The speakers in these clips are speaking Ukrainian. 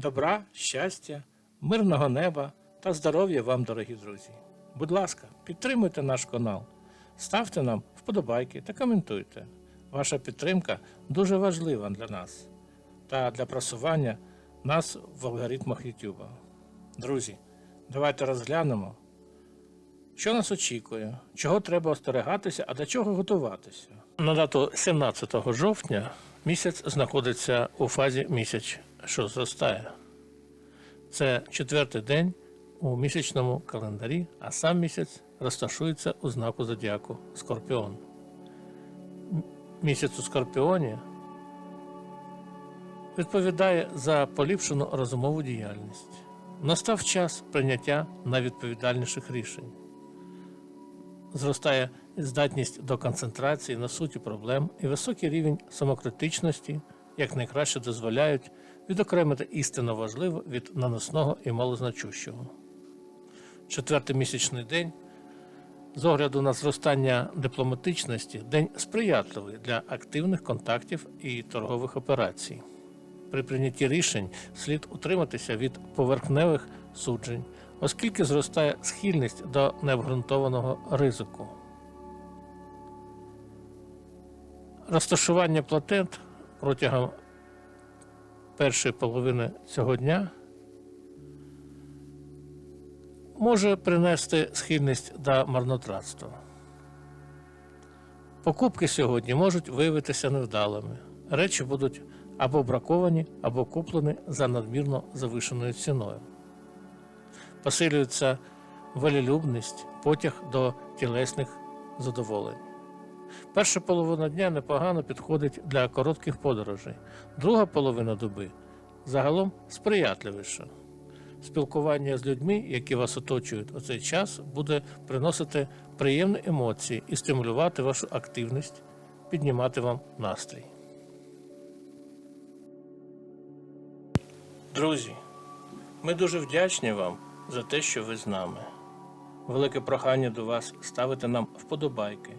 Добра, щастя, мирного неба та здоров'я вам, дорогі друзі. Будь ласка, підтримуйте наш канал, ставте нам вподобайки та коментуйте. Ваша підтримка дуже важлива для нас та для просування нас в алгоритмах YouTube. Друзі, давайте розглянемо, що нас очікує, чого треба остерегатися, а до чого готуватися. На дату 17 жовтня місяць знаходиться у фазі місяць, що зростає. Це четвертий день у місячному календарі, а сам місяць розташується у знаку зодіаку Скорпіон. Місяць у Скорпіоні відповідає за поліпшену розумову діяльність. Настав час прийняття найвідповідальніших рішень. Зростає здатність до концентрації на суті проблем і високий рівень самокритичності якнайкраще дозволяють відокремити істинно важливе від наносного і малозначущого. Четвертий місячний день з огляду на зростання дипломатичності день сприятливий для активних контактів і торгових операцій. При прийнятті рішень слід утриматися від поверхневих суджень, оскільки зростає схильність до необґрунтованого ризику. Розташування платент протягом першої половини цього дня може принести схильність до марнотратства. Покупки сьогодні можуть виявитися невдалими. Речі будуть або браковані, або куплені за надмірно завишеною ціною. Посилюється волелюбність, потяг до тілесних задоволень. Перша половина дня непогано підходить для коротких подорожей, друга половина доби загалом сприятливіша. Спілкування з людьми, які вас оточують у цей час, буде приносити приємні емоції і стимулювати вашу активність, піднімати вам настрій. Друзі, ми дуже вдячні вам за те, що ви з нами. Велике прохання до вас ставити нам вподобайки,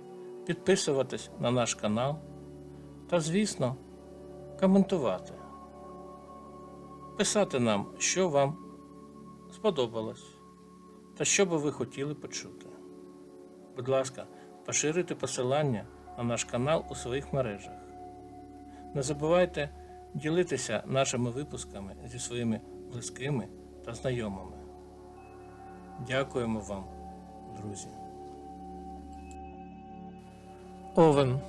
підписуватись на наш канал та, звісно, коментувати. Писати нам, що вам сподобалось та що би ви хотіли почути. Будь ласка, поширюйте посилання на наш канал у своїх мережах. Не забувайте ділитися нашими випусками зі своїми близькими та знайомими. Дякуємо вам, друзі. Овен.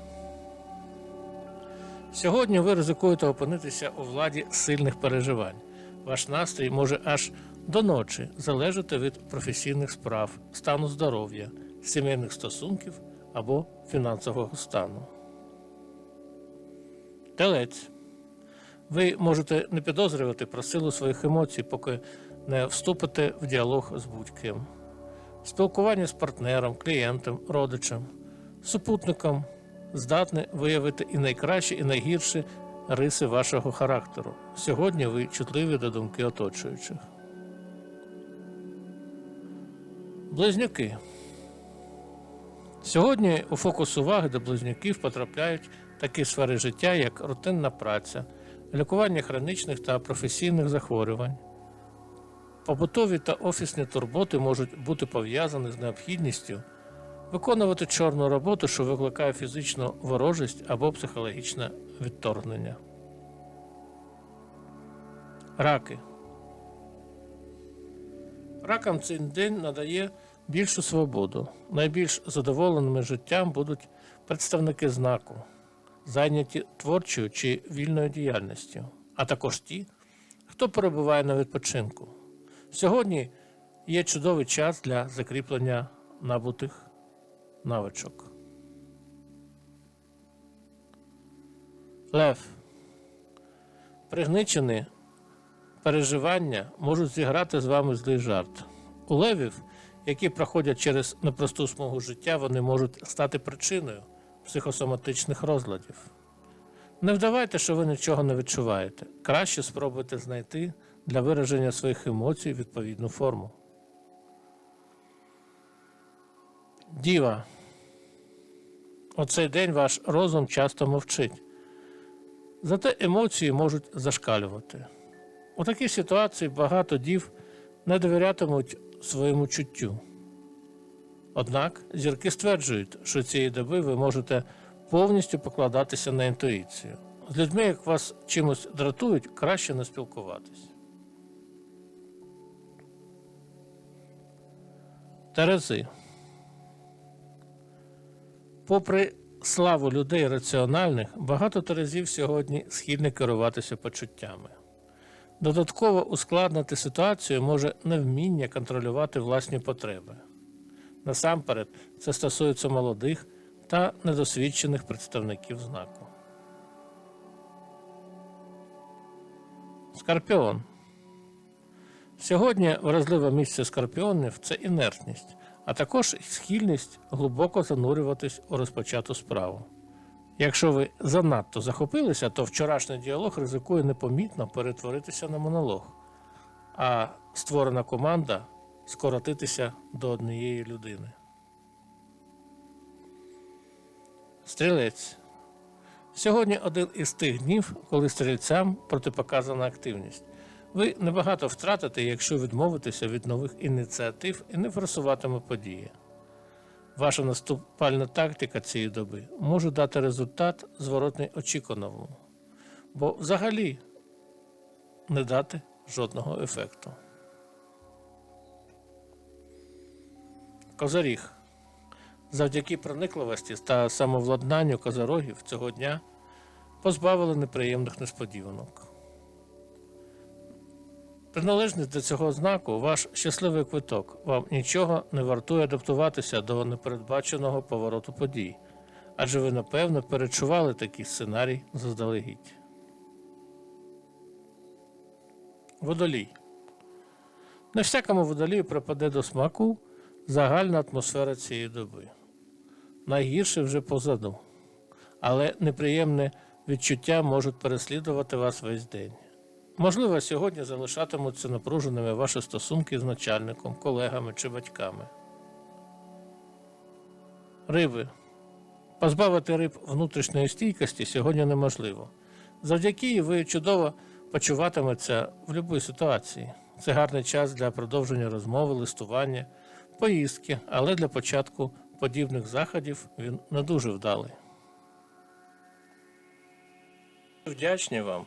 Сьогодні ви ризикуєте опинитися у владі сильних переживань. Ваш настрій може аж до ночі залежати від професійних справ, стану здоров'я, сімейних стосунків або фінансового стану. Телець. Ви можете не підозрювати про силу своїх емоцій, поки не вступите в діалог з будь-ким. Спілкування з партнером, клієнтом, родичем, супутником здатне виявити і найкращі, і найгірші риси вашого характеру. Сьогодні ви чутливі до думки оточуючих. Близнюки. Сьогодні у фокус уваги до близнюків потрапляють такі сфери життя, як рутинна праця, лікування хронічних та професійних захворювань. Побутові та офісні турботи можуть бути пов'язані з необхідністю виконувати чорну роботу, що викликає фізичну ворожість або психологічне відторгнення. Раки. Ракам цей день надає більшу свободу. Найбільш задоволеними життям будуть представники знаку, зайняті творчою чи вільною діяльністю, а також ті, хто перебуває на відпочинку. Сьогодні є чудовий час для закріплення набутих навичок. Лев. Пригничені переживання можуть зіграти з вами злий жарт. У левів, які проходять через непросту смугу життя, вони можуть стати причиною психосоматичних розладів. Не вдавайте, що ви нічого не відчуваєте. Краще спробуйте знайти для вираження своїх емоцій відповідну форму. Діва. У цей день ваш розум часто мовчить. Зате емоції можуть зашкалювати. У такій ситуації багато дів не довірятимуть своєму чуттю. Однак зірки стверджують, що цієї доби ви можете повністю покладатися на інтуїцію. З людьми, як вас чимось дратують, краще не спілкуватись. Терези. Попри славу людей раціональних, багато терезів сьогодні схильні керуватися почуттями. Додатково ускладнити ситуацію може невміння контролювати власні потреби. Насамперед, це стосується молодих та недосвідчених представників знаку. Скорпіон. Сьогодні вразливе місце скорпіонів це інертність, а також схильність глибоко занурюватись у розпочату справу. Якщо ви занадто захопилися, то вчорашній діалог ризикує непомітно перетворитися на монолог, а створена команда скоротитися до однієї людини. Стрілець. Сьогодні один із тих днів, коли стрільцям протипоказана активність. Ви небагато втратите, якщо відмовитеся від нових ініціатив і не форсуватиме події. Ваша наступальна тактика цієї доби може дати результат зворотний очікуваному, бо взагалі не дати жодного ефекту. Козоріг. Завдяки проникливості та самовладнанню козорогів цього дня позбавили неприємних несподіванок. Приналежність до цього знаку ваш щасливий квиток. Вам нічого не вартує адаптуватися до непередбаченого повороту подій, адже ви напевно перечували такий сценарій заздалегідь. Водолій. Не всякому водолію припаде до смаку загальна атмосфера цієї доби. Найгірше вже позаду, але неприємне відчуття можуть переслідувати вас весь день. Можливо, сьогодні залишатимуться напруженими ваші стосунки з начальником, колегами чи батьками. Риби. Позбавити риб внутрішньої стійкості сьогодні неможливо. Завдяки їй ви чудово почуватиметься в будь-якій ситуації. Це гарний час для продовження розмови, листування, поїздки, але для початку подібних заходів він не дуже вдалий. Вдячні вам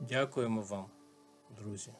Дякуємо вам, друзі.